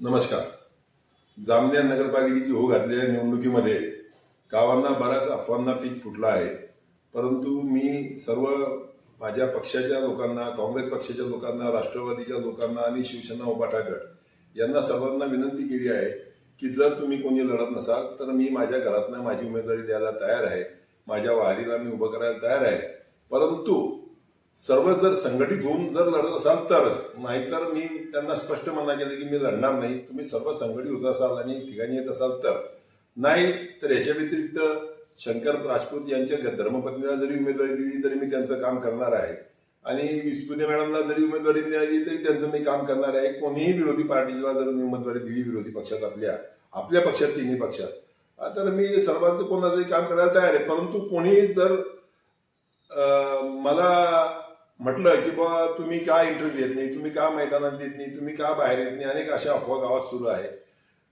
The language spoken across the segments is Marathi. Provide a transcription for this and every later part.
नमस्कार. जामनेर नगरपालिकेची हो घातलेल्या निवडणुकीमध्ये गावांना बऱ्याच अफवांना पीक फुटला आहे. परंतु मी सर्व माझ्या पक्षाच्या लोकांना काँग्रेस पक्षाच्या लोकांना राष्ट्रवादीच्या लोकांना आणि शिवसेना उबाटा गट यांना सर्वांना विनंती केली आहे की जर तुम्ही कोणी लढत नसाल तर मी माझ्या घरातनं माझी उमेदवारी द्यायला तयार आहे. माझ्या वारीला मी उभं करायला तयार आहे. परंतु सर्व जर संघटित होऊन जर लढत असाल तरच. नाहीतर मी त्यांना स्पष्ट मना केलं की मी लढणार नाही. तुम्ही सर्व संघटित होत असाल आणि ठिकाणी येत असाल तर. नाही तर याच्या व्यतिरिक्त शंकर राजपूत यांच्या धर्मपत्नीला जरी उमेदवारी दिली तरी मी त्यांचं काम करणार आहे. आणि विस्पुते मॅडमला जरी उमेदवारी मिळाली तरी त्यांचं मी काम करणार आहे. कोणीही विरोधी पार्टीला जर मी उमेदवारी दिली विरोधी पक्षात आपल्या आपल्या पक्षात तिन्ही पक्षात. तर मी सर्वांचं कोणाचंही काम करायला तयार आहे. परंतु कोणी जर मला म्हटलं की बा तुम्ही का इंटरेस्ट घेत नाही? तुम्ही का मैदानात देत नाही? तुम्ही का बाहेर येत नाही? अनेक अशा अफवा गावात सुरू आहे.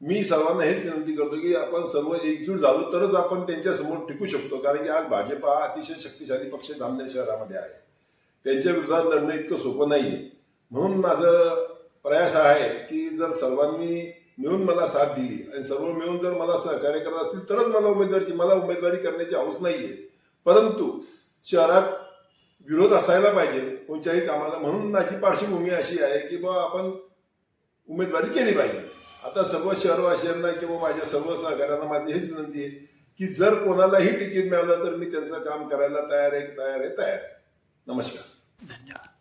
मी सर्वांना हेच विनंती करतो की आपण सर्व एकजूट झालो तरच आपण त्यांच्यासमोर टिकू शकतो. कारण की आज भाजप हा अतिशय शक्तिशाली पक्ष जामनेर शहरामध्ये आहे. त्यांच्या विरोधात लढणं इतकं सोपं नाहीये. म्हणून माझं प्रयास आहे की जर सर्वांनी मिळून मला साथ दिली आणि सर्व मिळून जर मला सहकार्य करत असतील तरच मला उमेदवारी मला उमेदवारी करण्याची हौस नाहीये. परंतु शहरात विरोध असायला पाहिजे कोणत्याही कामाला. म्हणून माझी पार्श्वभूमी अशी आहे की बा आपण उमेदवारी केली पाहिजे. आता सर्व शहरवासियांना किंवा माझ्या सर्व सहकार्यांना माझी हेच विनंती आहे की जर कोणालाही तिकीट मिळालं तर मी त्यांचं काम करायला तयार आहे तयार आहे तयार आहे. नमस्कार. धन्यवाद.